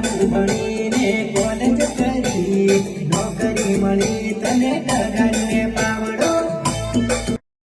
ભણીને કોલેજ કરી નોકરી મળી તને લગન